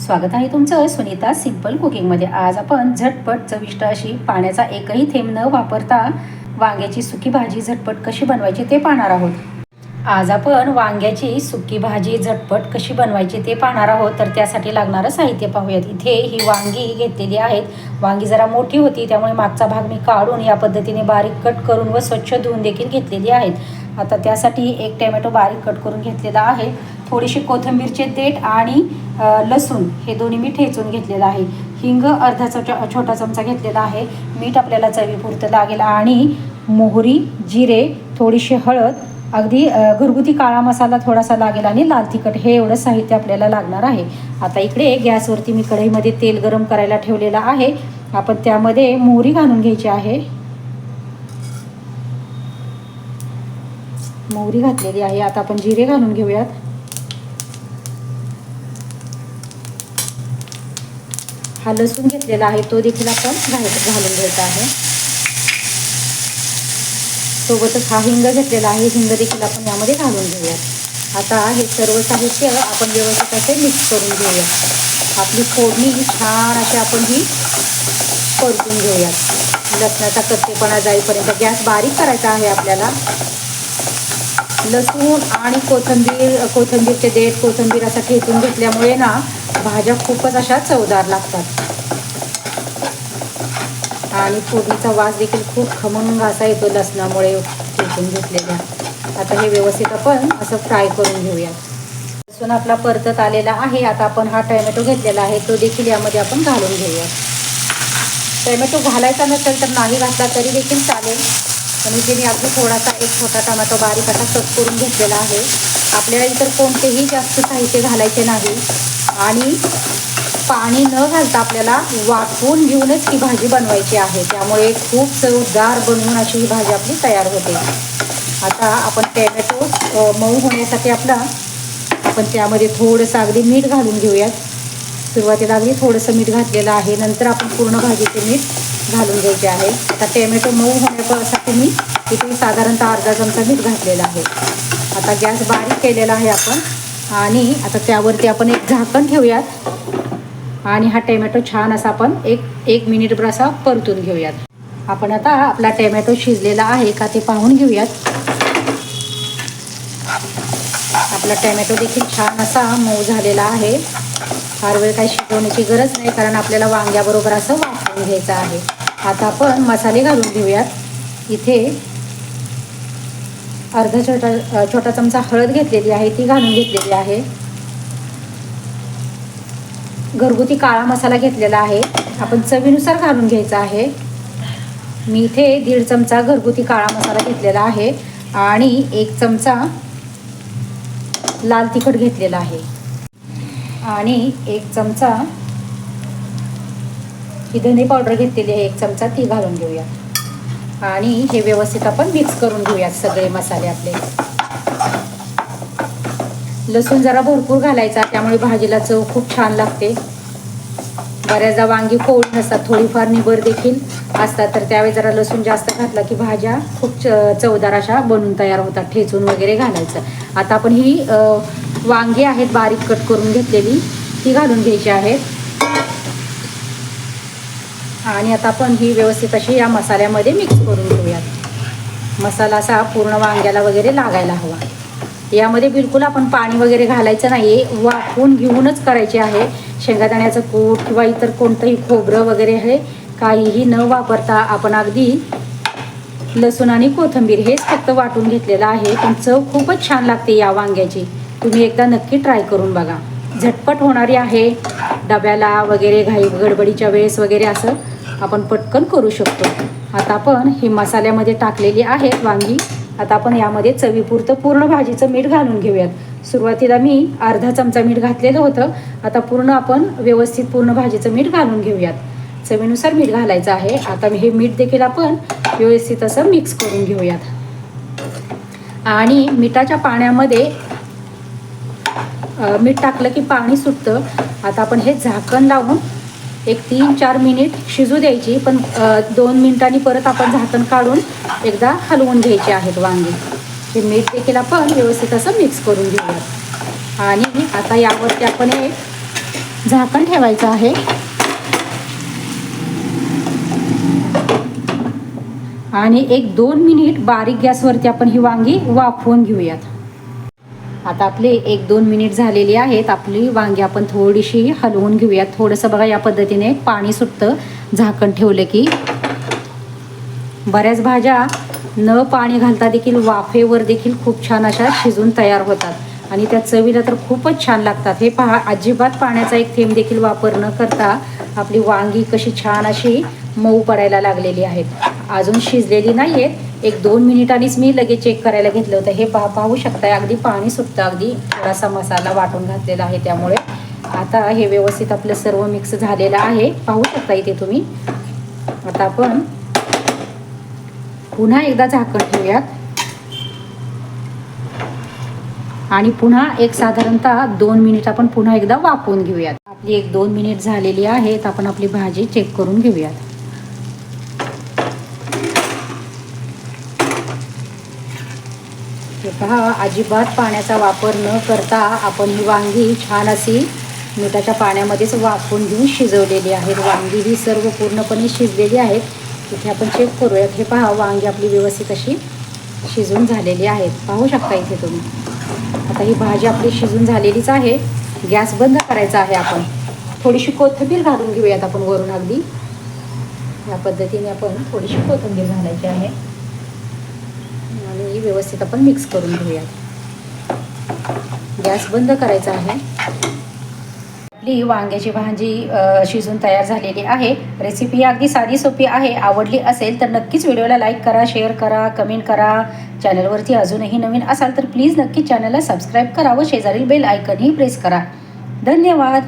स्वागत आहे तुमचं सुनीता सिंपल कुकिंगमध्ये आज आपण झटपट चविष्ट अशी पाण्याचा एकही थेंब न वापरता वांग्याची सुकी भाजी झटपट कशी बनवायची ते पाहणार आहोत. आज आपण वांग्याची सुकी भाजी झटपट कशी बनवायची ते पाहणार आहोत. तर त्यासाठी लागणारं साहित्य पाहूयात. इथे ही वांगी घेतलेली आहेत. वांगी जरा मोठी होती त्यामुळे मागचा भाग मी काढून या पद्धतीने बारीक कट करून व स्वच्छ धुवून देखील घेतलेली आहेत. आता त्यासाठी एक टोमॅटो बारीक कट करून घेतलेला आहे. थोडीशी कोथिंबीरचे देठ आणि लसूण हे दोन्ही मी ठेचून घेतलेलं आहे. हिंग अर्धा चमचा छोटा चमचा घेतलेला आहे. मीठ आपल्याला चवीपुरतं लागेल आणि मोहरी जिरे थोडीशी हळद अगदी घरगुती काळा मसाला थोडासा लागेल आणि लाल तिखट हे एवढं साहित्य आपल्याला लागणार आहे. आता इकडे गॅसवरती मी कढईमध्ये तेल गरम करायला ठेवलेलं आहे. आपण त्यामध्ये मोहरी घालून घ्यायची आहे. मोहरी घातलेली आहे. आता आपण जिरे घालून घेऊयात. हा लसूण घेतलेला आहे. तो देखील आपण घालून घ्यायचा आहे. सोबतच हा हिंग घेतलेला आहे. हिंग देखील आपण यामध्ये घालून घेऊयात. आता हे सर्व साहित्य आपण व्यवस्थित असे मिक्स करून घेऊयात. आपली फोडणी छान अशी आपण ही परतून घेऊयात. लसणाचा कच्चेपणा जाईपर्यंत गॅस बारीक करायचा आहे आपल्याला. लसूण आणि कोथिंबीर कोथिंबीरचे देठ कोथिंबीर असं ठेचून घेतल्यामुळे ना भाज्या खूपच अशा चवदार लागतात. आणि फोडणीचा वास देखील खूप खमंग असा येतो लसणामुळे ठेचून घेतलेल्या. आता हे व्यवस्थित आपण असं फ्राय करून घेऊया लसूण आपला परतत आलेला आहे. आता आपण हा टोमॅटो घेतलेला आहे. तो देखील यामध्ये आपण घालून घेऊया टोमॅटो घालायचा नसेल तर नाही घातला तरी देखील चालेल. पण इथे मी अगदी थोडासा एक छोटा टमाटो बारीक असा कट करून घेतलेला आहे. आपल्याला इतर कोणतेही जास्त साहित्य घालायचे नाही. आणि पाणी न घालता आपल्याला वाफवून घेऊनच ही भाजी बनवायची आहे. त्यामुळे खूप चवदार बनवून अशी ही भाजी आपली तयार होते. आता आपण टॅमॅटो मऊ होण्यासाठी आपला आपण त्यामध्ये थोडंसं अगदी मीठ घालून घेऊयात. सुरुवातीला अगदी थोडंसं मीठ घातलेलं आहे. नंतर आपण पूर्ण भाजीचे मीठ घालून घ्यायचे आहे. आता टॅमॅटो मऊ होण्यासाठी मी इथे साधारणतः अर्धा चमचा मीठ घातलेला आहे. आता गॅस बारीक केलेला आहे आपण. आणि आता त्यावरती आपण एक झाकण ठेवूयात. आणि हा टॅमॅटो छान असा आपण एक एक मिनिटभर असा परतून घेऊयात. आपण आता आपला टॅमॅटो शिजलेला आहे का ते पाहून घेऊयात. आपला टॅमॅटो देखील छान असा मऊ झालेला आहे. फार वेळ काही शिजवण्याची गरज नाही कारण आपल्याला वांग्याबरोबर असं वाफवून घ्यायचं आहे. आता आपण मसाले घालून घेऊयात. इथे अर्धा छोटा छोटा चमचा हळद घेतलेली आहे ती घालून घेतलेली आहे. घरगुती काळा मसाला घेतलेला आहे. आपण चवीनुसार घालून घ्यायचा आहे. मी इथे दीड चमचा घरगुती काळा मसाला घेतलेला आहे आणि एक चमचा लाल तिखट घेतलेला आहे. आणि एक चमचा ही धने पावडर घेतलेली आहे. एक चमचा ती घालून घेऊया. आणि हे व्यवस्थित आपण मिक्स करून घेऊयात सगळे मसाले आपले. लसूण जरा भरपूर घालायचा त्यामुळे भाजीला चव खूप छान लागते. बऱ्याचदा वांगी कोवळी नसतात थोडीफार निबर देखील असतात. तर त्यावेळी जरा लसूण जास्त घातला की भाज्या खूप च चवदार अशा बनून तयार होतात ठेचून वगैरे घालायचं. आता आपण ही वांगी आहेत बारीक कट करून घेतलेली ती घालून घ्यायची आहेत. आणि आता आपण ही व्यवस्थित अशी या मसाल्यामध्ये मिक्स करून घेऊयात. मसाला असा पूर्ण वांग्याला वगैरे लागायला हवा. यामध्ये बिलकुल आपण पाणी वगैरे घालायचं नाही वाफवून घेऊनच करायचे आहे. शेंगादाण्याचं कूट किंवा इतर कोणतंही खोबरं वगैरे हे काहीही न वापरता आपण अगदी लसूण आणि कोथिंबीर हेच फक्त वाटून घेतलेलं आहे. पण चव खूपच छान लागते या वांग्याची. तुम्ही एकदा नक्की ट्राय करून बघा. झटपट होणारी आहे. डब्याला वगैरे घाई गडबडीच्या वेळेस वगैरे असं आपण पटकन करू शकतो. आता आपण ही मसाल्यामध्ये टाकलेली आहेत वांगी. आता आपण यामध्ये चवीपुरतं पूर्ण भाजीचं मीठ घालून घेऊयात. सुरुवातीला मी अर्धा चमचा मीठ घातलेलं होतं. आता पूर्ण आपण व्यवस्थित पूर्ण भाजीचं मीठ घालून घेऊयात. चवीनुसार मीठ घालायचं आहे. आता हे मीठ देखील आपण व्यवस्थित असं मिक्स करून घेऊयात. आणि मिठाच्या पाण्यामध्ये मीठ टाकलं की पाणी सुटतं. आता आपण हे झाकण लावून एक तीन चार मिनिट शिजू द्यायची. पण दोन मिनिटांनी परत आपण झाकण काढून एकदा हलवून घ्यायचे आहेत वांगी. हे मीठ देखील आपण व्यवस्थित असं मिक्स करून घेऊयात. आणि आता यावरती आपण एक झाकण ठेवायचं आहे. आणि एक दोन मिनिट बारीक गॅसवरती आपण ही वांगी वाफवून घेऊयात. आता आपले एक दोन मिनिट झालेली आहेत. आपली वांगी आपण थोडीशी हलवून घेऊयात. थोडंसं बघा या पद्धतीने पाणी सुटतं. झाकण ठेवलं की बऱ्याच भाज्या न पाणी घालता देखील वाफेवर देखील खूप छान अशा शिजून तयार होतात. आणि त्या चवीला तर खूपच छान लागतात. हे पहा अजिबात पाण्याचा एक थेंब देखील वापर न करता आपली वांगी कशी छान अशी मऊ पडायला लागलेली आहेत. अजून शिजलेली नाही आहेत एक दोन मिनिटांनीच मी लगेच चेक करायला घेतलं होतं. हे पा पाहू शकताय अगदी पाणी सुटतं अगदी थोडासा मसाला वाटून घातलेला आहे त्यामुळे. आता हे व्यवस्थित आपलं सर्व मिक्स झालेलं आहे. पाहू शकता इथे तुम्ही. आता आपण पुन्हा एकदा झाकण ठेवूयात. आणि पुन्हा एक साधारणतः दोन मिनिट आपण पुन्हा एकदा वापरून घेऊयात. आपली एक दोन मिनिट झालेली आहेत आपण आपली भाजी चेक करून घेऊयात. हे पहा अजिबात पाण्याचा वापर न करता आपण ही वांगी छान अशी मिठाच्या पाण्यामध्येच वाफून घेऊन शिजवलेली आहेत. वांगी ही सर्व पूर्णपणे शिजलेली आहेत. इथे आपण चेक करूयात. हे पहा वांगी आपली व्यवस्थित अशी शिजून झालेली आहेत. पाहू शकता इथे तुम्ही. आता ही भाजी आपली शिजून झालेलीच आहे. गॅस बंद करायचा आहे आपण. थोडीशी कोथिंबीर घालून घेऊयात आपण वरून अगदी. या पद्धतीने आपण थोडीशी कोथिंबीर घालायची आहे. आणि व्यवस्थित आपण मिक्स करून घेऊयात. गॅस बंद करायचा आहे. आपली वांग्याची भाजी शिजून तयार झालेली आहे. रेसिपी अगदी साधी सोपी आहे. आवडली असेल तर नक्कीच व्हिडिओला लाईक करा शेअर करा कमेंट करा. चॅनलवरती अजूनही नवीन असाल तर प्लीज नक्की चॅनलला सबस्क्राईब करा व शेजारील बेल आयकनही प्रेस करा. धन्यवाद!